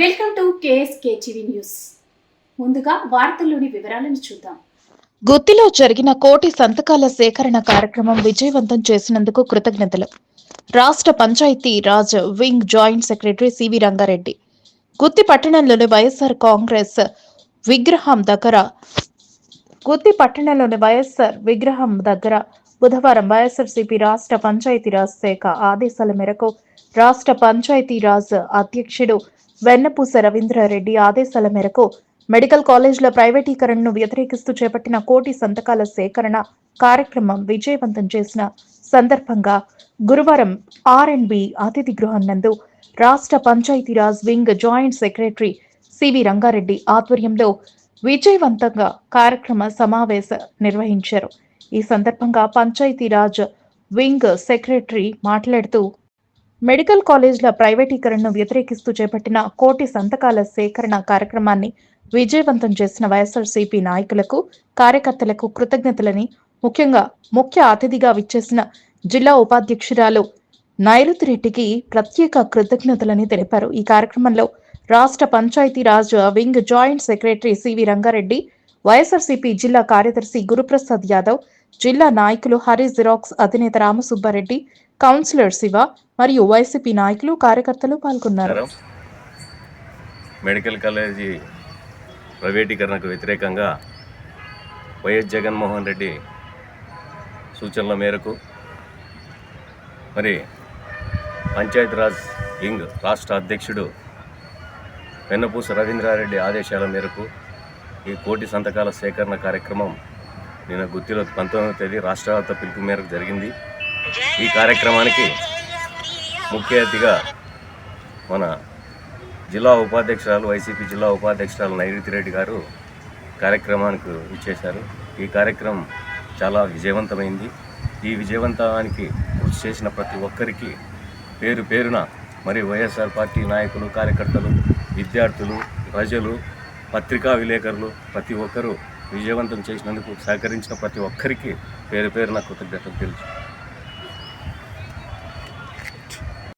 Welcome to KSK TV news. ముందుగా వార్తల్లోని వివరాలను చూద్దాం. గుత్తిలో జరిగిన కోటి సంతకాల సేకరణ కార్యక్రమం విజయవంతం చేసినందుకు కృతజ్ఞతలు. రాష్ట్ర panchayat raj wing joint secretary CV Rangareddy. గుత్తి పట్టణంలోని వైఎస్ఆర్ కాంగ్రెస్ విగ్రహం దగ్గర గుత్తి పట్టణంలోని వైఎస్ఆర్ విగ్రహం దగ్గర బుధవారం వైఎస్ఆర్సీపీ రాష్ట్ర పంచాయతీరాజ్ శాఖ ఆదేశాల మేరకు రాష్ట్ర పంచాయతీరాజ్ అధ్యక్షుడు వెన్నపూస రవీంద్రారెడ్డి ఆదేశాల మేరకు మెడికల్ కాలేజీల ప్రైవేటీకరణను వ్యతిరేకిస్తూ చేపట్టిన కోటి సంతకాల సేకరణ కార్యక్రమం విజయవంతం చేసిన సందర్భంగా గురువారం ఆర్ అండ్ బి అతిథి గృహం నందు రాష్ట్ర panchayati raj wing joint secretary CV Rangareddy ఆధ్వర్యంలో విజయవంతంగా కార్యక్రమ సమావేశ నిర్వహించారు. ఈ సందర్భంగా పంచాయతీరాజ్ వింగ్ సెక్రటరీ మాట్లాడుతూ మెడికల్ కాలేజీల ప్రైవేటీకరణను వ్యతిరేకిస్తూ చేపట్టిన కోటి సంతకాల సేకరణ కార్యక్రమాన్ని విజయవంతం చేసిన వైఎస్ఆర్సీపీ నాయకులకు కార్యకర్తలకు కృతజ్ఞతలని ముఖ్యంగా ముఖ్య అతిథిగా విచ్చేసిన జిల్లా ఉపాధ్యక్షురాలు నైరుతి రెడ్డికి ప్రత్యేక కృతజ్ఞతలని తెలిపారు. ఈ కార్యక్రమంలో రాష్ట్ర panchayati raj wing joint secretary CV Rangareddy YSRCP జిల్లా కార్యదర్శి గురుప్రసాద్ యాదవ్ జిల్లా నాయకులు హరి జిరాక్స్ అధినేత రామసుబ్బారెడ్డి కౌన్సిలర్ శివ మరియు వైసీపీ నాయకులు కార్యకర్తలు పాల్గొన్నారు. మెడికల్ కాలేజీ ప్రైవేటీకరణకు వ్యతిరేకంగా వైఎస్ జగన్మోహన్ రెడ్డి సూచనల మేరకు మరి పంచాయతీరాజ్ వింగ్ రాష్ట్ర అధ్యక్షుడు వెన్నపూస రవీంద్రారెడ్డి ఆదేశాల మేరకు ఈ కోటి సంతకాల సేకరణ కార్యక్రమం నిన్న గుత్తిలో పంతొమ్మిదవ తేదీ రాష్ట్రవ్యాప్త పిలుపు మేరకు జరిగింది. ఈ కార్యక్రమానికి ముఖ్య అతిథిగా మన జిల్లా ఉపాధ్యక్షురాలు వైసీపీ జిల్లా ఉపాధ్యక్షురాలు నైరుతి రెడ్డి గారు కార్యక్రమానికి ఇచ్చేశారు ఈ కార్యక్రమం చాలా విజయవంతమైంది. ఈ విజయవంతానికి కృషి చేసిన ప్రతి ఒక్కరికి పేరు పేరున మరి వైఎస్ఆర్ పార్టీ నాయకులు కార్యకర్తలు విద్యార్థులు ప్రజలు పత్రికా విలేకరులు ప్రతి ఒక్కరూ విజయవంతం చేసినందుకు సహకరించిన ప్రతి ఒక్కరికి పేరు పేరున కృతజ్ఞతలు తెలుసు.